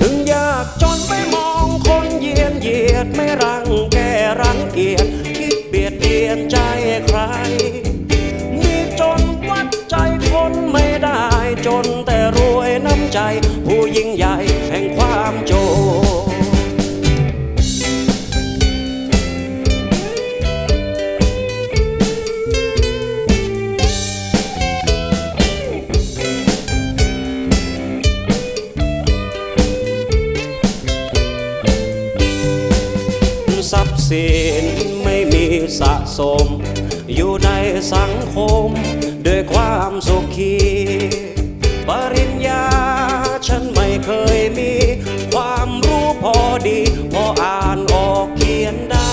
ถึงยากจนไม่มองคนเยียนเยียดไม่รังแกรังเกียจคิดเบียดเบียนใจใคร ทรัพย์สินไม่มีสะสม อยู่ในสังคม ด้วยความสุขีปริญญาฉันไม่เคยมี ความรู้พอดี พออ่านออกเขียนได้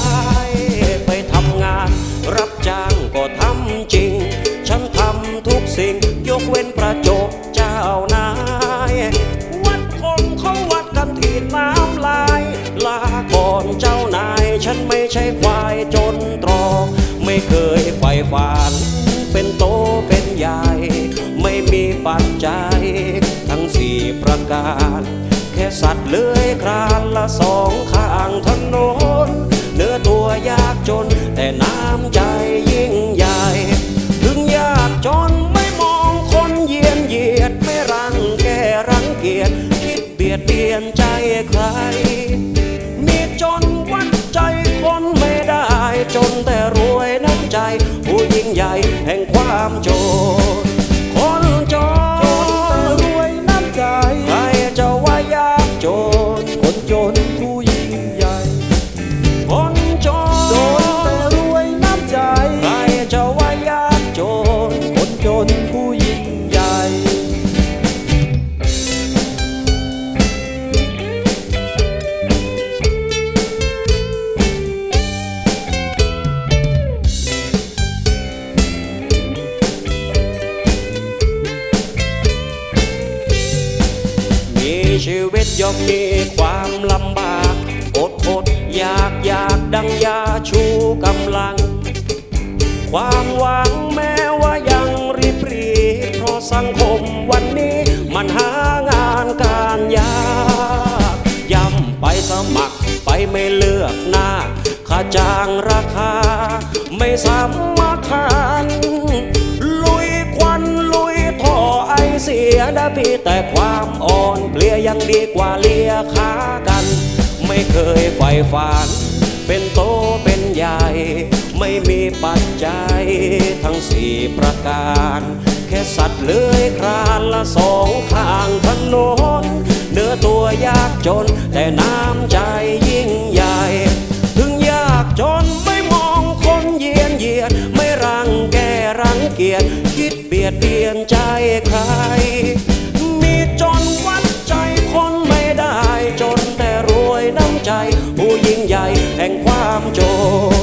ไปทำงาน รับจ้างก็ทำจริง ฉันทำทุกสิ่ง ยกเว้นประจบเจ้านาย วัดคนเขาวัดกันที่น้ำลาย ลาก่อนจ ฉันไม่ใช่ควายจนตรอก ไม่เคยไฟฝัน เป็นโตเป็นใหญ่ ไม่มีปัจจัย ทั้งสี่ประการ แค่สัตว์เลื้อยคลานละสองข้างถนนเนื้อตัวยากจนแต่น้ำใจยิ่ง จะว่ายากจนคนจนผู้ยิ่งใหญ่ คนจนจนแต่รวยน้ำใจใครจะว่ายากจนคนจนผู้ยิ่ง ย่อมมีความลำบากอดอดอยากอยากดังยาชูกำลัง ความหวังแม้ว่ายังริบรีเพราะสังคมวันนี้มันหางานการยากย่ำไปสมัครไปไม่เลือกหน้าค่าจ้างราคา ไม่สา สียได้พี่แต่ความอ่อนเพลียยังดีกว่าเลียขากัน ไม่เคยใฝ่ฝันเป็นโตเป็นใหญ่ ไม่มีปัจจัยทั้งสี่ประการ แค่สัตว์เลื้อยคลานละสองข้างถนนเนื้อตัวยากจน แต่น้ำใจยิ่งใหญ่ ถึงยากจนไม่มองคนเยียนเยียดไม่รังแกรังเกียจคิดเบียดเบียนใจใคร แห่งความโจร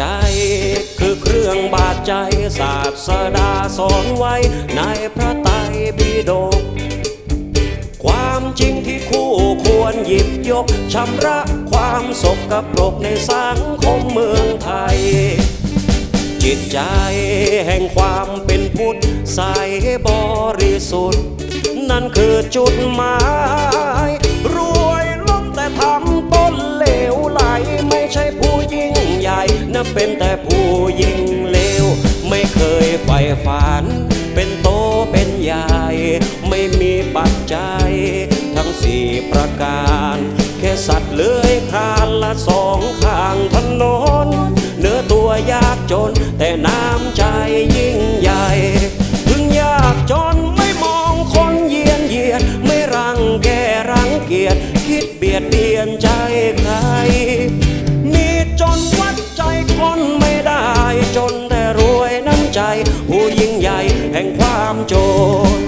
จ คือเครื่องบาดใจศาสดาสอนไว้ ในพระไตรปิฎกความจริงที่คู่ควรหยิบยกชำระความสกปรกในสังคมเมืองไทย จิตใจแห่งความเป็นพุทธใสบริสุทธิ์ นั่นคือจุดหมายะเป็นแต่ผู้ยิงเลว ไม่เคยใฝ่ฝัน เป็นโตเป็นใหญ่ ไม่มีปัจจัย ทั้งสี่ประการ แค่สัตว์เลื้อยคลานละสองข้างถนน เนื้อตัวยากจน แต่น้ำใจยิ่งใหญ่ถึงยากจนไม่มองคนเยียนเยียด ไม่รังแกรังเกียจคิดเบียดเบียนใจ ใจ ผู้ยิ่งใหญ่แห่งความโจร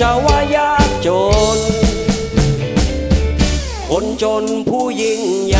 จะว่ายากจน คนจนผู้หญิงใ